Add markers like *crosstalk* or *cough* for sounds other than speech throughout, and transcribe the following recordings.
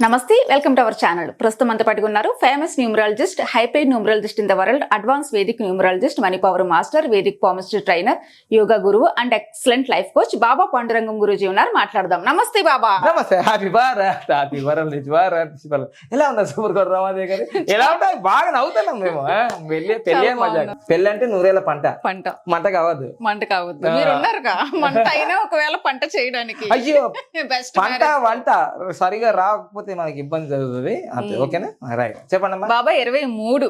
నమస్తే welcome to our channel. ప్రస్తుతం అంతా పట్టుకున్నారు famous numerologist హైపైడ్ numerologist in the world advance vedic numerologist money power master vedic palmistry trainer yoga గురువు and excellent life coach Baba Pandurangam Guruji ఉన్నారు. మాట్లాడదాం. నమస్తే బాబా. నమస్తే. హ్యాపీ భారత్ హ్యాపీ శుభాలు. ఎలా ఉందా సూపర్ గౌరవ రామాదేవి గారు? ఎలా ఉంటాయి బాగా నవ్వుతున్నాం మేము ఆ? పెళ్ళి మజా. పెళ్ళి అంటే నూరేళ్ళ పంట. పంట. మంట కావద్దు. మంట కావద్దు. మీరు ఉన్నారుగా మంట అయినా ఒకవేళ పంట చేయడానికి. అయ్యో *laughs* పంట వంట సరిగా రాకపోతే మనకి ఇబ్బంది జరుగుతుంది అంతే. ఓకేనా రైట్ చెప్పండి అమ్మా బాబా ఇరవై మూడు.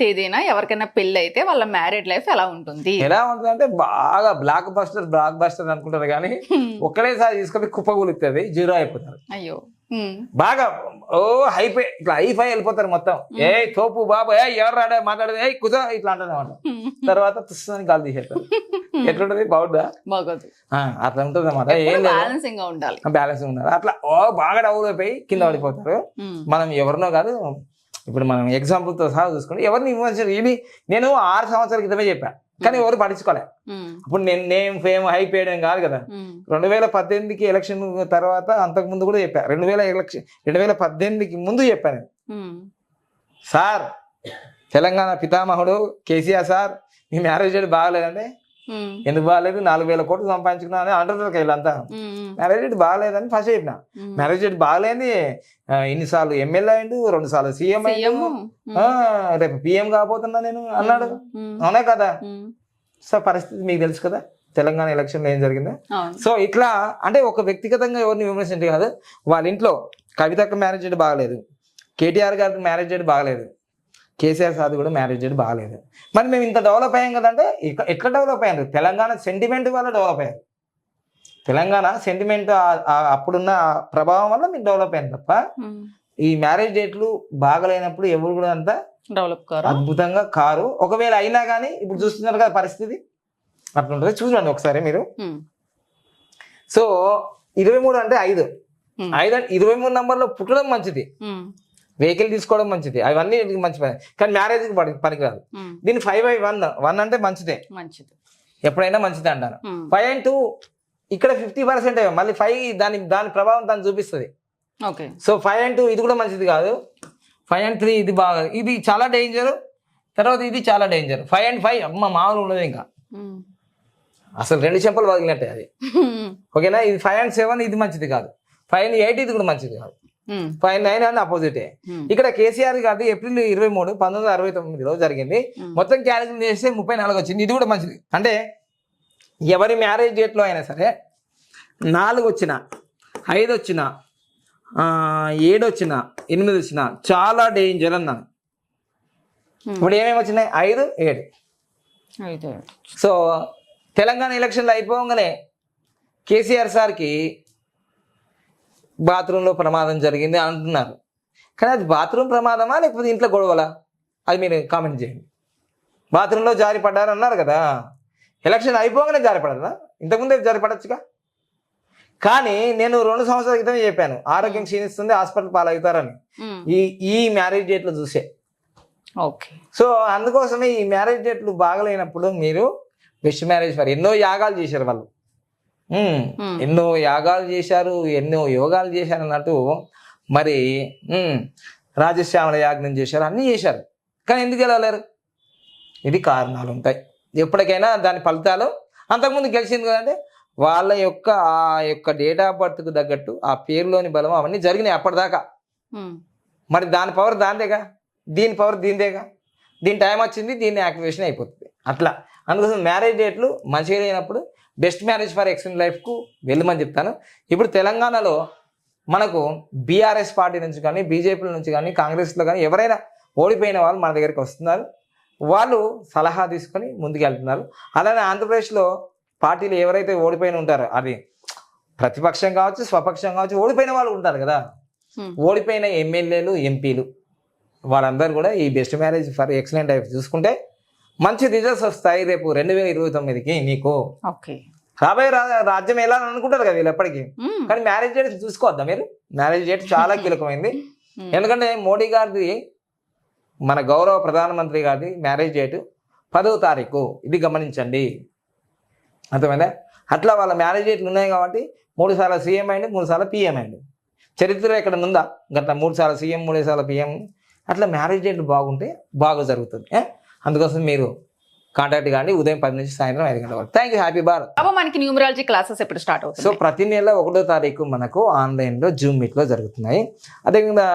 తేదీన ఎవరికైనా పెళ్ళి అయితే వాళ్ళ మ్యారేడ్ లైఫ్ ఎలా ఉంటుంది ఎలా ఉంటుంది అంటే బాగా బ్లాక్ బస్టర్ బ్లాక్ బస్టర్ అనుకుంటారు కానీ *laughs* ఒక్కడేసారి తీసుకొని కుప్పగూలుతుంది జీరో అయిపోతారు అయ్యో. బాగా ఓ హైపై ఇట్లా హైఫై వెళ్ళిపోతారు మొత్తం. ఏ తోపు బాబు ఏ ఎవరు రాడే మాట్లాడేది ఏ కుజ ఇట్లా అంటారు తర్వాత తుస్సని గాలి తీసేస్తారు. ఎట్లుంటది? బాగుందా? బాగోదు. అట్లా ఉంటుంది లేదు. బ్యాలెన్సింగ్ ఉండాలి. బ్యాలెన్స్ ఉన్నారు అట్లా ఓ బాగా డౌన్ అయిపోయి కింద పడిపోతారు. మనం ఎవరినో కాదు ఇప్పుడు మనం example తో సహా చూసుకుంటే ఎవరిని ఇవ్వచ్చు ఇది నేను ఆరు సంవత్సరాల క్రితమే చెప్పా. కానీ ఎవరు పట్టించుకోలే ఉమ్. ఇప్పుడు నేను నేమ్ ఫేమ్ హైప్ వేయడం కాదు కదా ఉమ్. రెండు వేల పద్దెనిమిదికి ఎలక్షన్ తర్వాత అంతకు ముందు కూడా చెప్పా రెండు వేల ఎలక్షన్ రెండు వేల పద్దెనిమిదికి ముందు చెప్పాను. సార్ తెలంగాణ పితామహుడు కేసీఆర్ సార్ మీ మ్యారేజ్ డేట్. ఎందుకు బాగాలేదు? నాలుగు వేల కోట్లు సంపాదించుకున్నా అని అంటారు వీళ్ళంతా. మ్యారేజ్ డేట్ బాగాలేదని ఫస్ట్ చెప్పిన. మ్యారేజ్ డేట్ బాగాలేని ఆ, ఇన్నిసార్లు ఎమ్మెల్యే అయిండు రెండు సార్లు సీఎం ఆ, రేపు పిఎం కాబోతున్నా నేను అన్నాడు. అవునా కదా. సో పరిస్థితి మీకు తెలుసు కదా? తెలంగాణ ఎలక్షన్లో ఏం జరిగిందో? సో ఇట్లా అంటే ఒక వ్యక్తిగతంగా ఎవరిని విమర్శించే కాదు? వాళ్ళ ఇంట్లో కవితకు మ్యారేజ్ డేట్ బాగలేదు. కేటీఆర్ గారికి మ్యారేజ్ డేట్ బాగలేదు. కేసీఆర్ సార్ కూడా మ్యారేజ్ డేట్ బాగలేదు. మరి మేము ఇంత డెవలప్ అయ్యాం కదంటే ఎట్లా డెవలప్ అయ్యారు? తెలంగాణ సెంటిమెంట్ వల్ల డెవలప్ అయ్యారు. తెలంగాణ సెంటిమెంట్ అప్పుడున్న ప్రభావం వల్ల మీరు డెవలప్ అయ్యారు తప్ప. ఈ మ్యారేజ్ డేట్లు బాగలేనప్పుడు ఎవరు కూడా అంతా డెవలప్ కారా? అద్భుతంగా కారు. ఒకవేళ అయినా కానీ ఇప్పుడు చూస్తున్నారు కదా పరిస్థితి. అట్లా ఉంటుంది చూడండి ఒకసారి మీరు. సో ఇరవై మూడు అంటే ఐదు. ఐదు అంటే ఇరవై మూడు నంబర్లో పుట్టడం మంచిది. వెహికల్ తీసుకోవడం మంచిది. అవన్నీ మంచి పని. కానీ మ్యారేజ్కి పని పనికిరాదు. దీని ఫైవ్ బై వన్ వన్ అంటే మంచిదే. మంచిది. ఎప్పుడైనా మంచిదే అంటాను ఉమ్. ఫైవ్ అండ్ టూ ఇక్కడ ఫిఫ్టీ పర్సెంట్ మళ్ళీ ఫైవ్ దాని దాని ప్రభావం దాన్ని చూపిస్తుంది. Okay. So five and two ఇది కూడా మంచిది కాదు. ఫైవ్ అండ్ త్రీ ఇది బాగా ఇది చాలా డేంజర్ తర్వాత ఇది చాలా డేంజర్ ఫైవ్ అండ్ ఫైవ్ అమ్మ మామూలు ఉండదు ఇంకా. అసలు రెండు చెంపలు పగిలినట్టే అది. ఓకేనా? ఇది ఫైవ్ అండ్ సెవెన్ ఇది మంచిది కాదు. ఫైవ్ అండ్ ఎయిట్ ఇది కూడా మంచిది కాదు. ఫైవ్ నైన్ అని అపోజిటే. ఇక్కడ కేసీఆర్ గారి ఏప్రిల్ ఇరవై మూడు పంతొమ్మిది వందల అరవై తొమ్మిదిలో జరిగింది. మొత్తం క్యాలిక్యులేట్ చేస్తే ముప్పై నాలుగు వచ్చింది. ఇది కూడా మంచిది. అంటే ఎవరి మ్యారేజ్ డేట్లో అయినా సరే నాలుగు వచ్చిన ఐదు వచ్చిన ఏడు వచ్చిన ఎనిమిది వచ్చిన చాలా డేంజర్ అన్నాను. ఇప్పుడు ఏమేమి వచ్చినాయి? ఐదు ఏడు. సో తెలంగాణ ఎలక్షన్లు అయిపోగానే కేసీఆర్ సార్కి బాత్రూంలో ప్రమాదం జరిగింది అంటున్నారు. కానీ అది బాత్రూమ్ ప్రమాదమా? లేకపోతే ఇంట్లో గొడవలా? అది మీరు కామెంట్ చేయండి. బాత్రూంలో జారి పడ్డారు అన్నారు కదా. ఎలక్షన్ అయిపోగానే జారి పడదా ఇంతకుముందే జారి పడచ్చుగా? కానీ నేను రెండు సంవత్సరాల క్రితమే చెప్పాను ఆరోగ్యం క్షీణిస్తుంది హాస్పిటల్ పాలవుతారని. ఈ ఈ మ్యారేజ్ డేట్లో చూసే. ఓకే. సో అందుకోసమే ఈ మ్యారేజ్ డేట్లు బాగలేనప్పుడు మీరు బెస్ట్ మ్యారేజ్ ఫర్ ఎన్నో యాగాలు చేశారు వాళ్ళు. ఎన్నో యాగాలు చేశారు ఎన్నో యోగాలు చేశారు అన్నట్టు మరి రాజశ్యామల యాజ్ఞం చేశారు అన్నీ చేశారు. కానీ ఎందుకు గెలవలేరు ఇది కారణాలు ఉంటాయి. ఎప్పటికైనా దాని ఫలితాలు అంతకుముందు గెలిచింది కదంటే వాళ్ళ యొక్క ఆ యొక్క డేట్ ఆఫ్ బర్త్కు తగ్గట్టు ఆ పేరులోని బలం అవన్నీ జరిగినాయి అప్పటిదాకా. మరి దాని పవర్ దాందేగా దీని పవర్ దీనిదేగా? దీని టైం వచ్చింది దీన్ని యాక్టివేషన్ అయిపోతుంది. అట్లా. అందుకోసం మ్యారేజ్ డేట్లు మంచిగా లేనప్పుడు బెస్ట్ మ్యారేజ్ ఫర్ ఎక్సలెంట్ లైఫ్కు వెళ్ళమని చెప్తాను. ఇప్పుడు తెలంగాణలో మనకు బీఆర్ఎస్ పార్టీ నుంచి కానీ బీజేపీ నుంచి కానీ కాంగ్రెస్లో కానీ ఎవరైనా ఓడిపోయిన వాళ్ళు మన దగ్గరికి వస్తున్నారు. వాళ్ళు సలహా తీసుకొని ముందుకెళ్తున్నారు అలానే ఆంధ్రప్రదేశ్లో పార్టీలు ఎవరైతే ఓడిపోయిన ఉంటారో అది ప్రతిపక్షం కావచ్చు స్వపక్షం కావచ్చు ఓడిపోయిన వాళ్ళు ఉంటారు కదా. ఓడిపోయిన ఎమ్మెల్యేలు ఎంపీలు వాళ్ళందరూ కూడా ఈ best marriage for excellent life చూసుకుంటే మంచి రిజల్ట్స్ వస్తాయి రేపు రెండు వేల ఇరవై తొమ్మిదికి నీకు. రాబోయే రాజ్యం ఎలా అని అనుకుంటారు కదా వీళ్ళు ఎప్పటికీ. కానీ మ్యారేజ్ డేట్ చూసుకోవద్దా మీరు? మ్యారేజ్ డేట్ చాలా *laughs* కీలకమైంది. ఎందుకంటే మోడీ గారిది మన గౌరవ ప్రధానమంత్రి గారిది మ్యారేజ్ డేట్ పదవ తారీఖు. ఇది గమనించండి. అర్థమైందా? అట్లా వాళ్ళ మ్యారేజ్ డేట్లు ఉన్నాయి కాబట్టి మూడు సార్లు సీఎం అయింది మూడు సార్లు పిఎం అయింది. చరిత్ర ఎక్కడ ఉందా? గట్ల మూడు సార్లు సీఎం మూడే సార్లు పిఎం అట్లా మ్యారేజ్ డేట్లు బాగుంటే బాగా జరుగుతుంది? అందుకోసం మీరు కాంటాక్ట్ కానీ ఉదయం పది నుంచి సాయంత్రం ఐదు గంటల వరకు. Thank you happy Bharat Baba మనకి న్యూమరాలజీ క్లాసెస్ ఎప్పుడు స్టార్ట్ సో అవుతుంది ప్రతి నెల ఒకటో తారీఖు మనకు ఆన్లైన్లో జూమ్ మీట్లో జరుగుతున్నాయి. అదేవిధంగా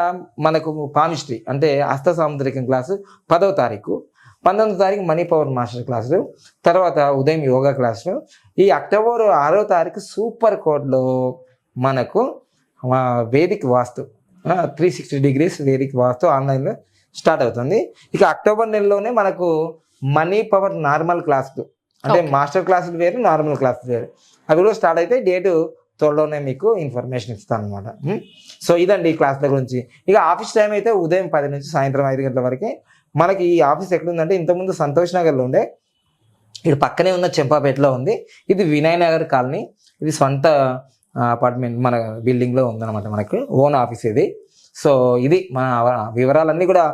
మనకు పామిస్ట్రీ అంటే హస్త సాముద్రికం క్లాసు పదవ తారీఖు పంతొమ్మిదో తారీఖు మనీ పవర్ మాస్టర్ క్లాసులు తర్వాత ఉదయం యోగా క్లాసులు ఈ అక్టోబర్ ఆరో తారీఖు సూపర్ కోడ్లో మనకు vedic vastu three sixty degrees vedic vastu ఆన్లైన్లో స్టార్ట్ అవుతుంది. ఇక అక్టోబర్ నెలలోనే మనకు మనీ పవర్ నార్మల్ క్లాసులు అంటే. మాస్టర్ క్లాసులు వేరు నార్మల్ క్లాసులు వేరు. అవి కూడా స్టార్ట్ అయితే డేటు త్వరలోనే మీకు ఇన్ఫర్మేషన్ ఇస్తాను అనమాట సో ఇదండి ఈ క్లాసుల గురించి. ఇక ఆఫీస్ టైం అయితే ఉదయం పది నుంచి సాయంత్రం ఐదు గంటల వరకే. మనకి ఈ ఆఫీస్ ఎక్కడుందంటే ఇంతకుముందు సంతోష్ నగర్లో ఉండే. ఇక్కడ పక్కనే ఉన్న చెంపాపేటలో ఉంది. ఇది వినయ్ నగర్ కాలనీ. ఇది సొంత అపార్ట్మెంట్ మన బిల్డింగ్లో ఉందన్నమాట మనకు. ఓన్ ఆఫీస్ ఇది. సో ఇది మన వివరాలన్నీ కూడా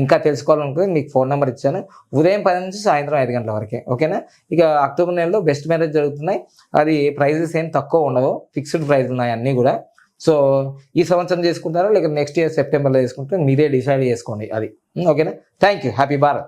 ఇంకా తెలుసుకోవాలనుకుంటే మీకు ఫోన్ నెంబర్ ఇచ్చాను. ఉదయం పది నుంచి సాయంత్రం ఐదు గంటల వరకే ఓకేనా? ఇక అక్టోబర్ నెలలో బెస్ట్ మ్యారేజ్ జరుగుతున్నాయి. అది ప్రైజెస్ ఏం తక్కువ ఉండవు ఫిక్స్డ్ ప్రైస్ ఉన్నాయి అన్నీ కూడా. సో ఈ సంవత్సరం చేసుకుంటారా లేక నెక్స్ట్ ఇయర్ సెప్టెంబర్లో చేసుకుంటే మీరే డిసైడ్ చేసుకోండి అది. ఓకేనా? Thank you. హ్యాపీ భారత్.